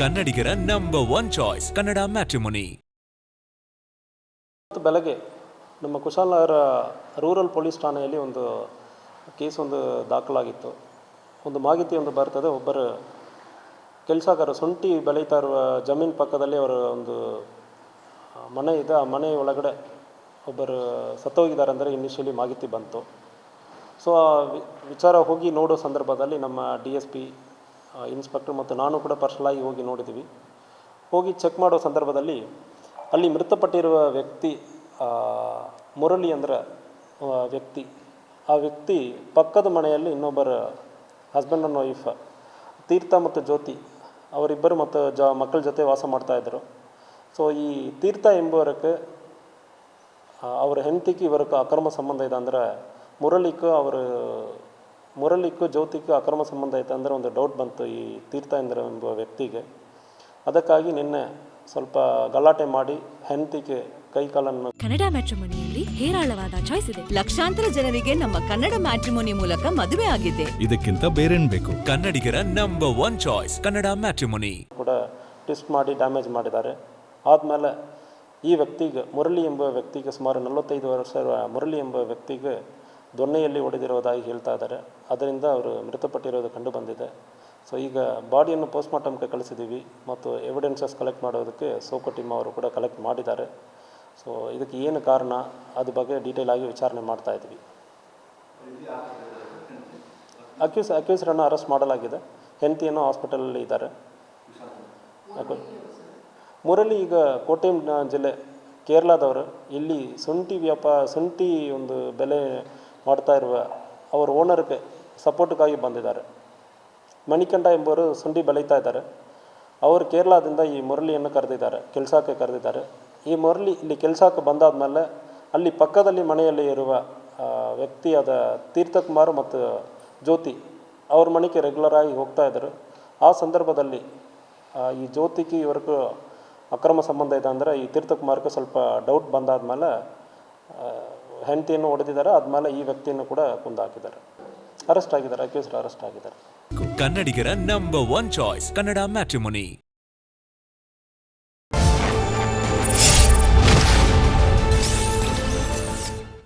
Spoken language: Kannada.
ಕನ್ನಡಿಗರ number one choice Kannada matrimony ಬೆಳಗ್ಗೆ ನಮ್ಮ ಕುಶಾಲನಗರ ರೂರಲ್ ಪೊಲೀಸ್ ಠಾಣೆಯಲ್ಲಿ ಒಂದು ಕೇಸ್ ಒಂದು ದಾಖಲಾಗಿತ್ತು. ಒಂದು ಮಾಹಿತಿ ಒಂದು ಬರ್ತದೆ, ಒಬ್ಬರು ಕೆಲಸಗಾರ ಶುಂಠಿ ಬೆಳೀತಾ ಇರುವ ಜಮೀನು ಪಕ್ಕದಲ್ಲಿ ಅವರ ಒಂದು ಮನೆ ಇದೆ. ಆ ಮನೆ ಒಳಗಡೆ ಒಬ್ಬರು ಸತ್ತೋಗಿದ್ದಾರೆ ಅಂದರೆ ಇನಿಷಿಯಲಿ ಮಾಹಿತಿ ಬಂತು. ಸೊ ವಿಚಾರ ಹೋಗಿ ನೋಡೋ ಸಂದರ್ಭದಲ್ಲಿ ನಮ್ಮ ಡಿ ಎಸ್ ಪಿ ಇನ್ಸ್ಪೆಕ್ಟರ್ ಮತ್ತು ನಾನು ಕೂಡ ಪರ್ಸನಲಾಗಿ ಹೋಗಿ ನೋಡಿದ್ದೀವಿ ಹೋಗಿ ಚೆಕ್ ಮಾಡೋ ಸಂದರ್ಭದಲ್ಲಿ ಅಲ್ಲಿ ಮೃತಪಟ್ಟಿರುವ ವ್ಯಕ್ತಿ ಮುರಳಿ ಅಂದ್ರೆ ವ್ಯಕ್ತಿ. ಆ ವ್ಯಕ್ತಿ ಪಕ್ಕದ ಮನೆಯಲ್ಲಿ ಇನ್ನೊಬ್ಬರ ಹಸ್ಬೆಂಡ್ ಆ್ಯಂಡ್ ವೈಫ್ ತೀರ್ಥ ಮತ್ತು ಜ್ಯೋತಿ ಅವರಿಬ್ಬರು ಮತ್ತು ಜ, ಮಕ್ಕಳ ಜೊತೆ ವಾಸ ಮಾಡ್ತಾಯಿದ್ರು ಸೊ ಈ ತೀರ್ಥ ಎಂಬುವರಕ್ಕೆ ಅವರ ಅವ್ರ ಹೆಂಡತಿಗೆ ಇವರಕ್ಕೆ ಅಕ್ರಮ ಸಂಬಂಧ ಇದೆ ಅಂದರೆ ಮುರಳಿಗೂ ಅವರು ಮುರಳಿಗೂ ಜ್ಯೋತಿಗೂ ಅಕ್ರಮ ಸಂಬಂಧ ಐತೆ ಅಂದರೆ ಒಂದು ಡೌಟ್ ಬಂತು ಈ ತೀರ್ಥೇಂದ್ರ ಎಂಬ ವ್ಯಕ್ತಿಗೆ. ಅದಕ್ಕಾಗಿ ನಿನ್ನೆ ಸ್ವಲ್ಪ ಗಲಾಟೆ ಮಾಡಿ ಹೆಂಡತಿಗೆ ಕೈ ಕಾಲನ್ನು ಕನ್ನಡ ಮ್ಯಾಟ್ರಿಮೋನಿಯಲ್ಲಿ ಹೇರಾಳವಾದ ಚಾಯ್ಸ್ ಇದೆ. ಲಕ್ಷಾಂತರ ಜನರಿಗೆ ನಮ್ಮ ಕನ್ನಡ ಮ್ಯಾಟ್ರಿಮೋನಿ ಮೂಲಕ ಮದುವೆ ಆಗಿದೆ. ಇದಕ್ಕಿಂತ ಬೇರೇನ್ ಬೇಕು? ಕನ್ನಡಿಗರ number one choice Kannada matrimony. ಕೂಡ ಟ್ವಿಸ್ಟ್ ಮಾಡಿ ಡ್ಯಾಮೇಜ್ ಮಾಡಿದ್ದಾರೆ. ಆದಮೇಲೆ ಈ ವ್ಯಕ್ತಿಗೆ ಮುರಳಿ ಎಂಬ ವ್ಯಕ್ತಿಗೆ ಸುಮಾರು ನಲವತ್ತೈದು ವರ್ಷ ಮುರಳಿ ಎಂಬ ವ್ಯಕ್ತಿಗೆ ದೊಣ್ಣೆಯಲ್ಲಿ ಹೊಡೆದಿರೋದಾಗಿ ಹೇಳ್ತಾ ಇದ್ದಾರೆ. ಅದರಿಂದ ಅವರು ಮೃತಪಟ್ಟಿರೋದು ಕಂಡು ಬಂದಿದೆ. ಸೊ ಈಗ ಬಾಡಿಯನ್ನು ಪೋಸ್ಟ್ಮಾರ್ಟಮ್ಗೆ ಕಳಿಸಿದ್ದೀವಿ ಮತ್ತು ಎವಿಡೆನ್ಸಸ್ ಕಲೆಕ್ಟ್ ಮಾಡೋದಕ್ಕೆ ಸೋಕೋ ಟೀಮ್ ಅವರು ಕೂಡ ಕಲೆಕ್ಟ್ ಮಾಡಿದ್ದಾರೆ. ಸೊ ಇದಕ್ಕೆ ಏನು ಕಾರಣ? ಅದ್ರ ಬಗ್ಗೆ ಡೀಟೇಲ್ ಆಗಿ ವಿಚಾರಣೆ ಮಾಡ್ತಾ ಇದ್ವಿ. ಅಕ್ಯೂಸ್ ಅಕ್ಯೂಸ್ರನ್ನು ಅರೆಸ್ಟ್ ಮಾಡಲಾಗಿದೆ. ಹೆಂಡತಿಯನ್ನು ಹಾಸ್ಪಿಟಲಲ್ಲಿ ಇದ್ದಾರೆ. ಮೂರಲ್ಲಿ ಈಗ ಕೋಟೆಂ ಜಿಲ್ಲೆ ಕೇರಳದವರು. ಇಲ್ಲಿ ಶುಂಠಿ ವ್ಯಾಪಾರ ಶುಂಠಿ ಒಂದು ಬೆಲೆ ಮಾಡ್ತಾ ಇರುವ ಅವರ ಓನರ್ಗೆ ಸಪೋರ್ಟ್ಗಾಗಿ ಬಂದಿದ್ದಾರೆ. ಮಣಿಕಂಠ ಎಂಬುವರು ಸುಂಡಿ ಬೆಳೀತಾ ಇದ್ದಾರೆ. ಅವರು ಕೇರಳದಿಂದ ಈ ಮುರಳಿಯನ್ನು ಕರೆದಿದ್ದಾರೆ, ಕೆಲಸಕ್ಕೆ ಕರೆದಿದ್ದಾರೆ. ಈ ಮುರಳಿ ಇಲ್ಲಿ ಕೆಲಸಕ್ಕೆ ಬಂದಾದ ಮೇಲೆ ಅಲ್ಲಿ ಪಕ್ಕದಲ್ಲಿ ಮನೆಯಲ್ಲಿ ಇರುವ ವ್ಯಕ್ತಿಯಾದ ತೀರ್ಥಕುಮಾರ್ ಮತ್ತು ಜ್ಯೋತಿ ಅವ್ರ ಮನೆಗೆ ರೆಗ್ಯುಲರ್ ಆಗಿ ಹೋಗ್ತಾ ಇದ್ದರು. ಆ ಸಂದರ್ಭದಲ್ಲಿ ಈ ಜ್ಯೋತಿಗೆ ಇವ್ರಿಗೂ ಅಕ್ರಮ ಸಂಬಂಧ ಇದೆ ಅಂದರೆ ಈ ತೀರ್ಥಕುಮಾರ್ಗೆ ಸ್ವಲ್ಪ ಡೌಟ್ ಬಂದಾದ್ಮೇಲೆ ಹೆಂಡತಿಯನ್ನು ಹೊಡೆದಿದ್ದಾರೆ ಆದ್ಮೇಲೆ ಈ ವ್ಯಕ್ತಿಯನ್ನು ಕೂಡ ಕುಂದಾಕಿದ್ದಾರೆ. ಅರೆಸ್ಟ್ ಆಗಿದ್ದಾರೆ, ಅಕ್ಯೂಸ್ಡ್ ಅರೆಸ್ಟ್ ಆಗಿದ್ದಾರೆ. ಕನ್ನಡಿಗರ number one choice Kannada matrimony